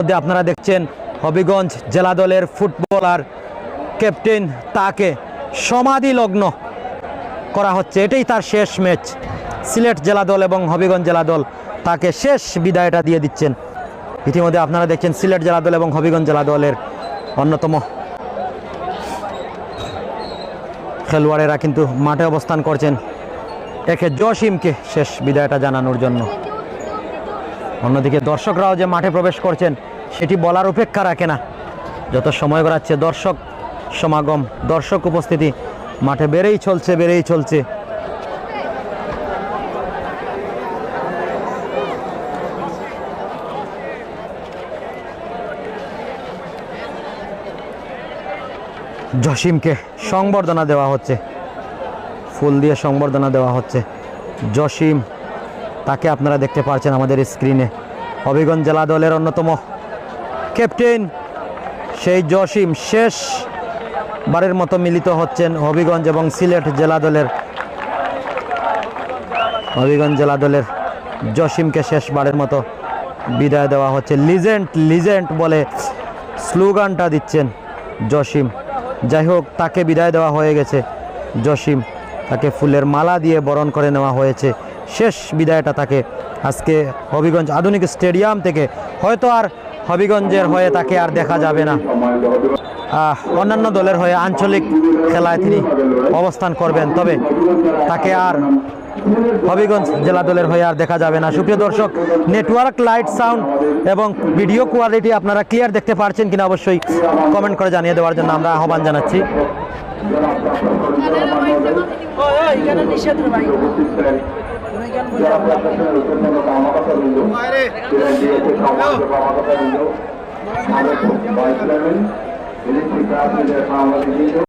মধ্যে আপনারা দেখছেন হবিগঞ্জ জেলা দলের ফুটবলার ক্যাপ্টেন, তাকে সমাধি লগ্ন করা হচ্ছে। এটাই তার শেষ ম্যাচ। সিলেট জেলা দল এবং হবিগঞ্জ জেলা দল তাকে শেষ বিদায়টা দিয়ে দিচ্ছেন। ইতিমধ্যে আপনারা দেখছেন সিলেট জেলা দল এবং হবিগঞ্জ জেলা দলের অন্যতম খেলোয়াড়েরা কিন্তু মাঠে অবস্থান করছেন। একে জসিমকে শেষ বিদায়টা জানানোর জন্য। অন্যদিকে দর্শকরাও যে মাঠে প্রবেশ করছেন, সেটি বলার উপেক্ষা রাখে না। যত সময় গড়াচ্ছে, দর্শক সমাগম, দর্শক উপস্থিতি মাঠে বেড়েই চলছে বেড়েই চলছে। জসিমকে সংবর্ধনা দেওয়া হচ্ছে। ফুল দিয়ে সংবর্ধনা দেওয়া হচ্ছে। জসিম তাকে আপনারা দেখতে পাচ্ছেন আমাদের স্ক্রিনে। হবিগঞ্জ জেলা দলের অন্যতম ক্যাপ্টেন সেই জসিম শেষ বারের মতো মিলিত হচ্ছেন হবিগঞ্জ এবং সিলেট জেলা দলের। হবিগঞ্জ জেলা দলের জসিমকে শেষবারের মতো বিদায় দেওয়া হচ্ছে। লিজেন্ট লিজেন্ট বলে স্লোগানটা দিচ্ছেন জসিম। যাই হোক, তাকে বিদায় দেওয়া হয়ে গেছে। জসিম তাকে ফুলের মালা দিয়ে বরণ করে নেওয়া হয়েছে। শেষ বিদায়টা তাকে আজকে হবিগঞ্জ আধুনিক স্টেডিয়াম থেকে। হয়তো আর হবিগঞ্জের হয়ে তাকে আর দেখা যাবে না। অন্যান্য দলের হয়ে আঞ্চলিক খেলায় তিনি অবস্থান করবেন, তবে তাকে আর হবিগঞ্জ জেলা দলের হয়ে আর দেখা যাবে না। সুপ্রিয় দর্শক নেটওয়ার্ক লাইট সাউন্ড এবং ভিডিও কোয়ালিটি আপনারা ক্লিয়ার দেখতে পারছেন কিনা অবশ্যই কমেন্ট করে জানিয়ে দেওয়ার জন্য আমরা আহ্বান জানাচ্ছি।